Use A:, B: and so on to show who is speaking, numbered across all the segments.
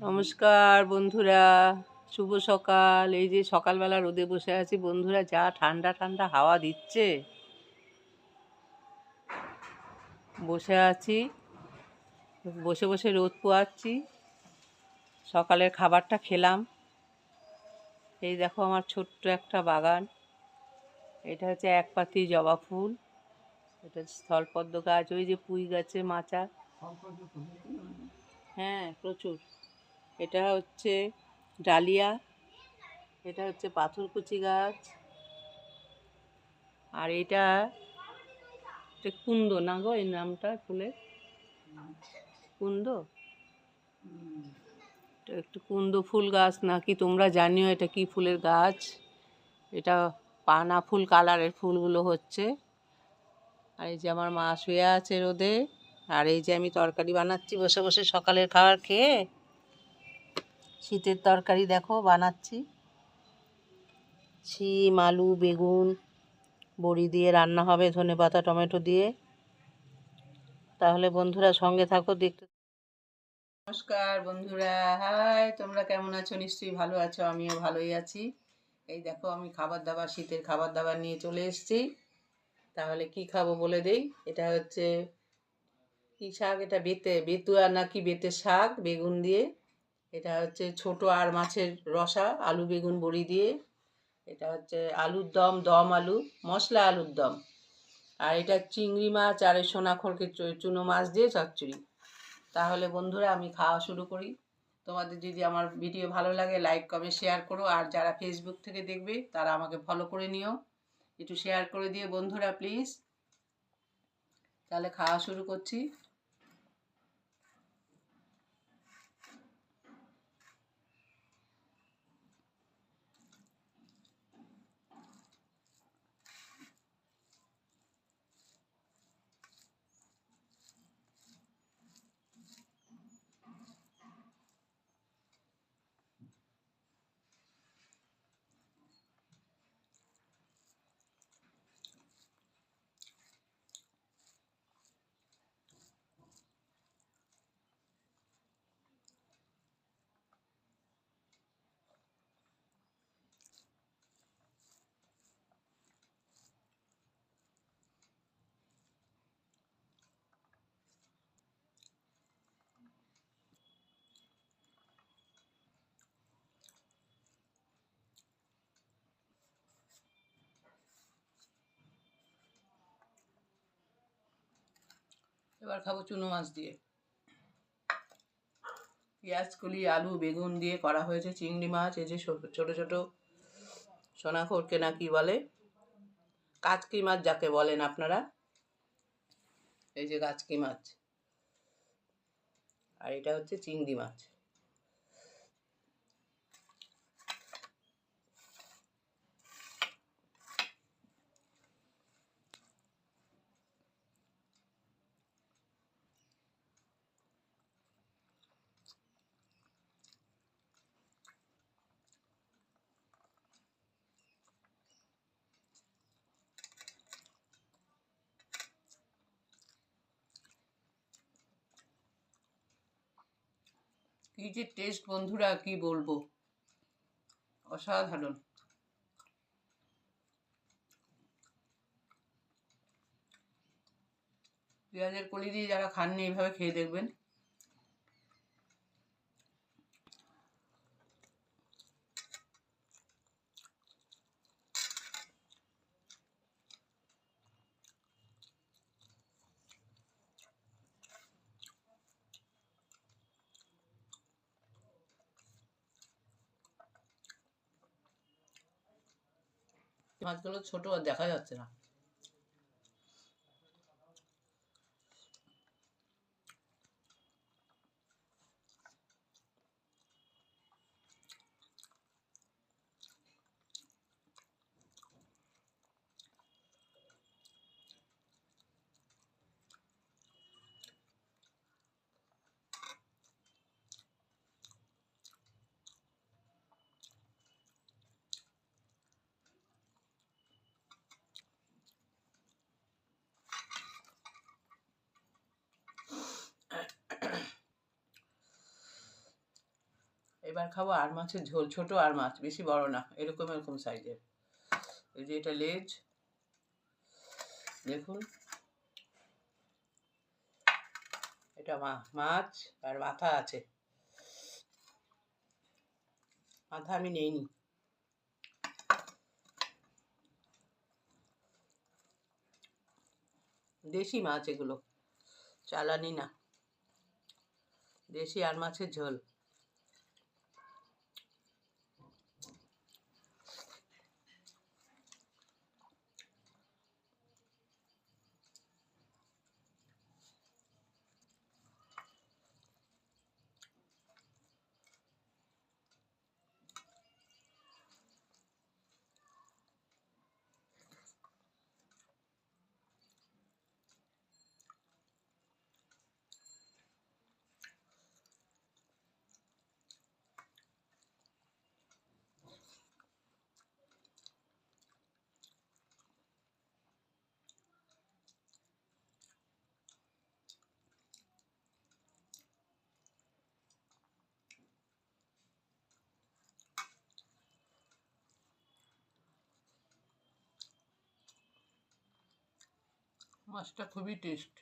A: নমস্কার বন্ধুরা, শুভ সকাল। এই যে সকালবেলা রোদে বসে আছি, বন্ধুরা, যা ঠান্ডা ঠান্ডা হাওয়া দিচ্ছে। বসে আছি, বসে বসে রোদ পোয়াচ্ছি। সকালের খাবারটা খেলাম। এই দেখো আমার ছোট্ট একটা বাগান। এটা হচ্ছে এক পাতি জবা ফুল। এটা স্থলপদ্ম গাছ, ওই যে পুঁই গাছে মাচা। হ্যাঁ প্রচুর। এটা হচ্ছে ডালিয়া, এটা হচ্ছে পাথরকুচি গাছ, আর এটা কুন্দ না গো, এই নামটা ফুলের কুন্দ? একটু কুন্দ ফুল গাছ নাকি, তোমরা জানিও এটা কি ফুলের গাছ? এটা পানা ফুল কালারের ফুলগুলো হচ্ছে। আর এই যে আমার মা শুয়ে আছে রোদে। আর এই যে আমি তরকারি বানাচ্ছি, বসে বসে সকালের খাবার খেয়ে শীতের তরকারি দেখো বানাচ্ছি। শিম, আলু, বেগুন, বড়ি দিয়ে রান্না হবে, ধনে পাতা, টমেটো দিয়ে। তাহলে বন্ধুরা সঙ্গে থাকো, দেখতে নমস্কার বন্ধুরা, হাই, তোমরা কেমন আছো? নিশ্চয়ই ভালো আছো, আমিও ভালোই আছি। এই দেখো, আমি খাবার দাবার, শীতের খাবার দাবার নিয়ে চলে এসেছি। তাহলে কি খাব বলে দেই? এটা হচ্ছে কি শাক? এটা বেতে, বেতুয়া নাকি বেতে শাক? বেগুন দিয়ে। এটা হচ্ছে ছোট আর মাছের রসা, আলু, বেগুন, বড়ি দিয়ে। এটা হচ্ছে আলুর দম দম আলু, মশলা আলুর দম। আর এটা চিংড়ি মাছ আর এই সোনাখড়কে চুনো মাছ দিয়ে চচ্চড়ি। তাহলে বন্ধুরা, আমি খাওয়া শুরু করি। তোমাদের যদি আমার ভিডিও ভালো লাগে, লাইক, কমেন্ট, শেয়ার করো। আর যারা ফেসবুক থেকে দেখবে, তারা আমাকে ফলো করে নিও। একটু শেয়ার করে দিয়ে বন্ধুরা প্লিজ তাহলে খাওয়া শুরু করছি। এবার খাব চুনো মাছ দিয়ে। পেঁয়াজ, কলি, আলু, বেগুন দিয়ে করা হয়েছে চিংড়ি মাছ। এই যে ছোট ছোট সোনা সোনাখোরকে না কি বলে। কাচকি মাছ যাকে বলেন আপনারা। এই যে কাচকি মাছ। আর এটা হচ্ছে চিংড়ি মাছ। কি যে টেস্ট বন্ধুরা, কি বলব? অসাধারণ। পেঁয়াজের কলি দিয়ে যারা খাননি, এইভাবে খেয়ে দেখবেন। মাছগুলো ছোট আর দেখা যাচ্ছে না। এবার খাব আর মাছের ঝোল, ছোট আর মাছ, বেশি বড় না, এরকম এরকম সাইজের। এই যে এটা লেজ, দেখুন। এটা মাছ আর মাথা আছে। মাথা আমি নেইনি। দেশি মাছ এগুলো, চালানি না। দেশি আর মাছের ঝোল। মাছটা খুবই টেস্ট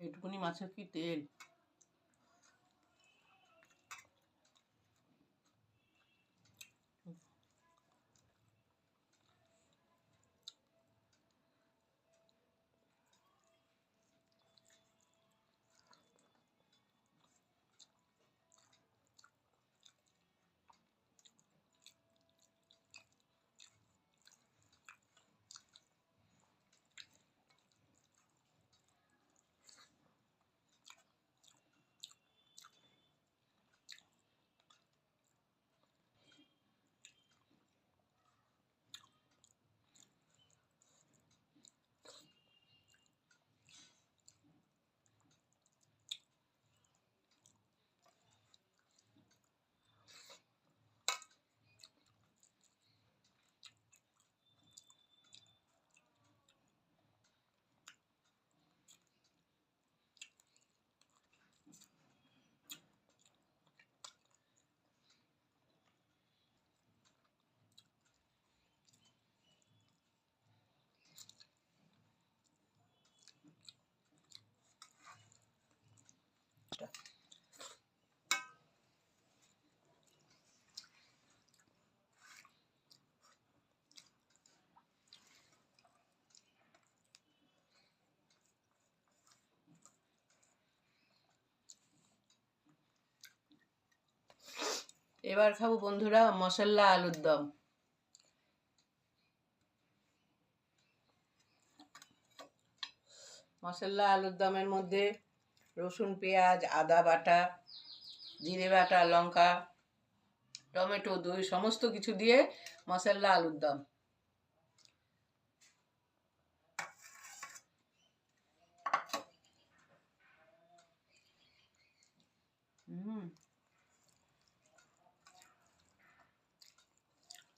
A: এটুকুনি মাছের কি তেল? এবার খাব বন্ধুরা মশলা আলুর দম। মশলা আলুর দমের মধ্যে রসুন, পেঁয়াজ, আদা বাটা, জিরে বাটা, লঙ্কা, টমেটো, দই, সমস্ত কিছু দিয়ে মশলা, আলুর দম।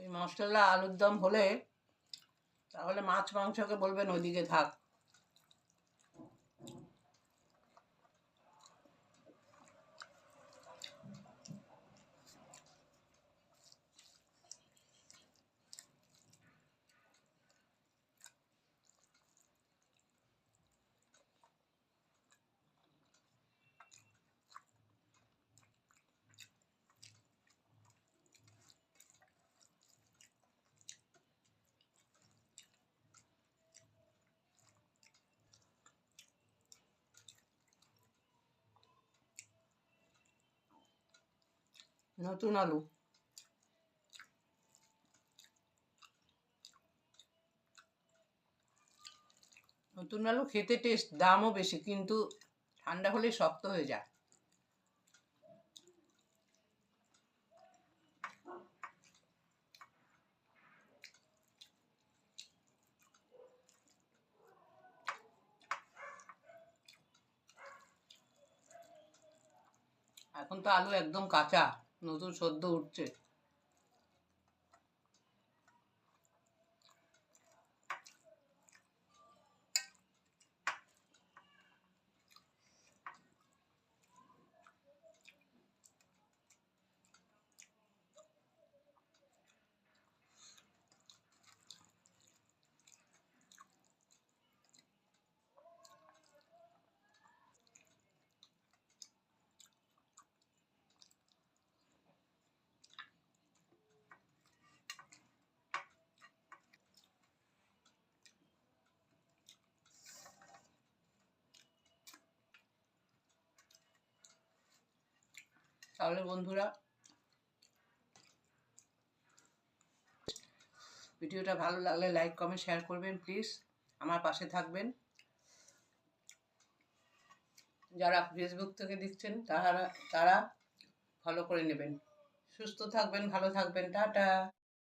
A: এই মশলা, আলুর দম হলে তাহলে মাছ, মাংসকে বলবেন ওইদিকে থাক। নতুন আলু। নতুন আলু খেতে টেস্ট দামও বেশি, কিন্তু ঠান্ডা হলে শক্ত হয়ে যায়। এখন তো আলু একদম কাঁচা। নতুন সদ্য উঠছে। তাহলে বন্ধুরা, ভিডিওটা ভালো লাগলে লাইক, কমেন্ট, শেয়ার করবেন, প্লিজ। আমার পাশে থাকবেন। যারা ফেসবুক থেকে দেখছেন তারা তারা ফলো করে নেবেন। সুস্থ থাকবেন, ভালো থাকবেন। টাটা।